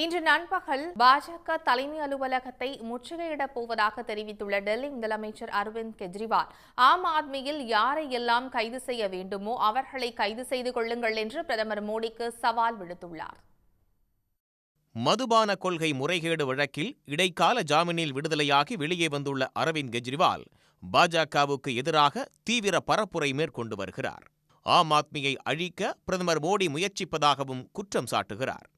இன்று நண்பகல் பாஜக தலைமை அலுவலகத்தை முற்றுகையிடப் போவதாக தெரிவித்துள்ள டெல்லி முதலமைச்சர் அரவிந்த் கெஜ்ரிவால் ஆம் ஆத்மியில் யாரை எல்லாம் கைது செய்ய வேண்டுமோ அவர்களை கைது செய்து கொள்ளுங்கள் என்று பிரதமர் மோடிக்கு சவால் விடுத்துள்ளார். மதுபான கொள்கை முறைகேடு வழக்கில் இடைக்கால ஜாமீனில் விடுதலையாகி வெளியே வந்துள்ள அரவிந்த் கெஜ்ரிவால் பாஜகவுக்கு எதிராக தீவிர பரப்புரை மேற்கொண்டு வருகிறார். ஆம் ஆத்மியை அழிக்க பிரதமர் மோடி முயற்சிப்பதாகவும் குற்றம் சாட்டுகிறார்.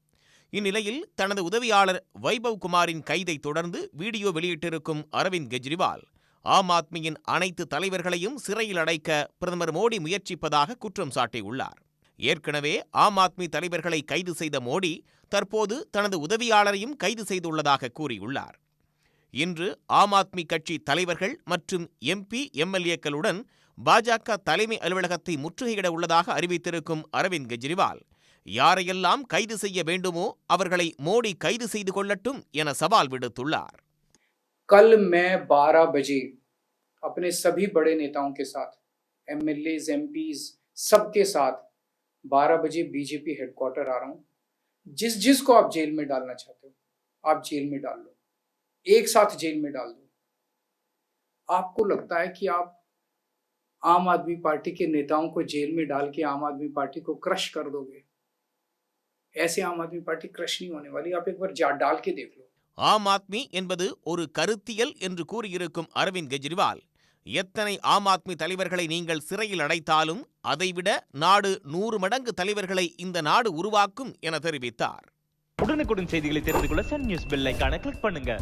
இந்நிலையில் தனது உதவியாளர் வைபவ் குமாரின் கைதை தொடர்ந்து வீடியோ வெளியிட்டிருக்கும் அரவிந்த் கெஜ்ரிவால் ஆம் ஆத்மியின் அனைத்து தலைவர்களையும் சிறையில் அடைக்க பிரதமர் மோடி முயற்சிப்பதாக குற்றம் சாட்டியுள்ளார். ஏற்கனவே ஆம் ஆத்மி தலைவர்களை கைது செய்த மோடி தற்போது தனது உதவியாளரையும் கைது செய்துள்ளதாக கூறியுள்ளார். இன்று ஆம் ஆத்மி கட்சி தலைவர்கள் மற்றும் எம்பி எம்எல்ஏக்களுடன் பாஜக தலைமை அலுவலகத்தை முற்றுகையிட உள்ளதாக அறிவித்திருக்கும் அரவிந்த் கெஜ்ரிவால் யாரையெல்லாம் கைது செய்ய வேண்டுமோ அவர்களை மோடி கைது செய்து கொள்ளட்டும் என சவால் விடுத்துள்ளார் कल मैं 12 बजे अपने सभी बड़े नेताओं के साथ एमएलए एमपीज सबके साथ 12 बजे बीजेपी हेडक्वार्टर आ रहा हूं जिस जिस को आप जेल में डालना चाहते हो आप जेल में डाल लो एक साथ जेल में डाल दो आपको लगता है कि आप आम आदमी पार्टी के नेताओं को जेल में डाल के आम आदमी पार्टी को क्रश कर दोगे ऐसे आम आदमी पार्टी क्रश नहीं होने वाली आप एक बार जा डाल के देख लो ஆம் ஆத்மி என்பது ஒரு கருத்தியல் என்று கூறியிருக்கும் அரவிந்த் கெஜ்ரிவால் எத்தனை ஆம் ஆத்மி தலைவர்களை நீங்கள் சிறையில் அடைத்தாலும் அதைவிட நாடு நூறு மடங்கு தலைவர்களை இந்த நாடு உருவாக்கும் என தெரிவித்தார் உடனுக்குடன் செய்திகளை தெரிந்து கொள்ள சன் நியூஸ் பெல் ஐகானை கிளிக் பண்ணுங்க